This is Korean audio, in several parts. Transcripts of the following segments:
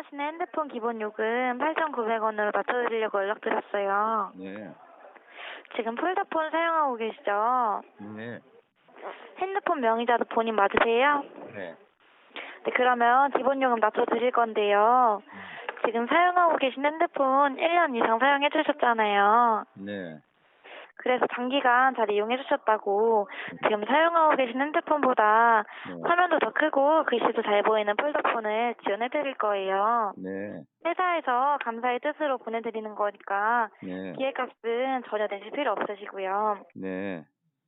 사용하시는 핸드폰 기본 요금 8,900원으로 낮춰드리려고 연락드렸어요. 네. 지금 폴더폰 사용하고 계시죠? 네. 핸드폰 명의자도 본인 맞으세요? 네. 네, 그러면 기본 요금 낮춰드릴 건데요. 지금 사용하고 계신 핸드폰 1년 이상 사용해 주셨잖아요. 네. 그래서 장기간 잘 이용해 주셨다고 지금 사용하고 계신 핸드폰보다 네. 화면도 더 크고 글씨도 잘 보이는 폴더폰을 지원해 드릴 거예요. 네. 회사에서 감사의 뜻으로 보내드리는 거니까 네. 기획값은 전혀 내실 필요 없으시고요. 네.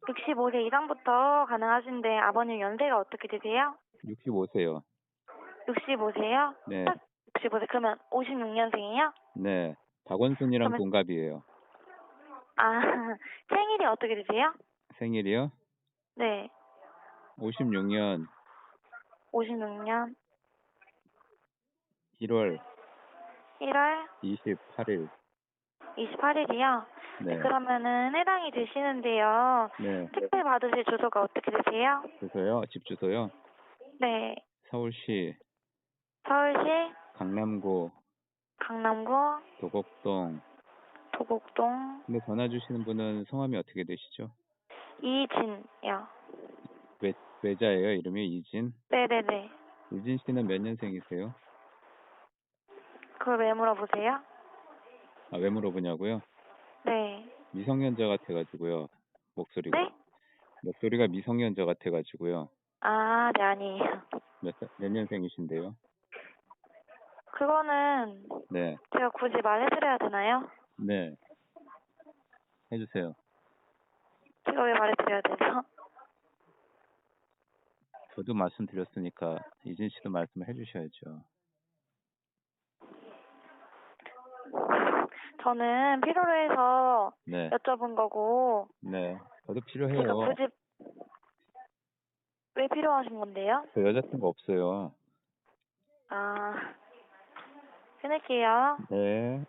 65세 이상부터 가능하신데 아버님 연세가 어떻게 되세요? 65세요. 65세요? 네. 65세 그러면 56년생이에요? 네. 박원순이랑 그러면- 동갑이에요. 아 생일이 어떻게 되세요? 생일이요? 네 56년 56년 1월 1월 28일. 28일이요? 네. 그러면은 해당이 되시는데요. 네. 택배 받으실 주소가 어떻게 되세요? 주소요? 집 주소요? 네 서울시 서울시 강남구 강남구 도곡동. 도곡동 근데 전화 주시는 분은 성함이 어떻게 되시죠? 이진이요. 외, 외자예요. 이름이 이진. 네네네. 이진 씨는 몇 년생이세요? 그걸 왜 물어보세요? 아, 왜 물어보냐고요? 네. 미성년자 같아가지고요. 목소리가. 네? 목소리가 미성년자 같아가지고요. 아, 네, 아니에요. 몇, 살- 몇 년생이신데요? 그거는 네. 제가 굳이 말해드려야 되나요? 네. 해주세요. 제가 왜 말해드려야 되죠? 저도 말씀드렸으니까 이진 씨도 말씀을 해주셔야죠. 저는 필요로 해서 네. 여쭤본 거고 네. 저도 제가 필요해요. 굳이 왜 필요하신 건데요? 저 여자친구 없어요. 아, 끊을게요. 네.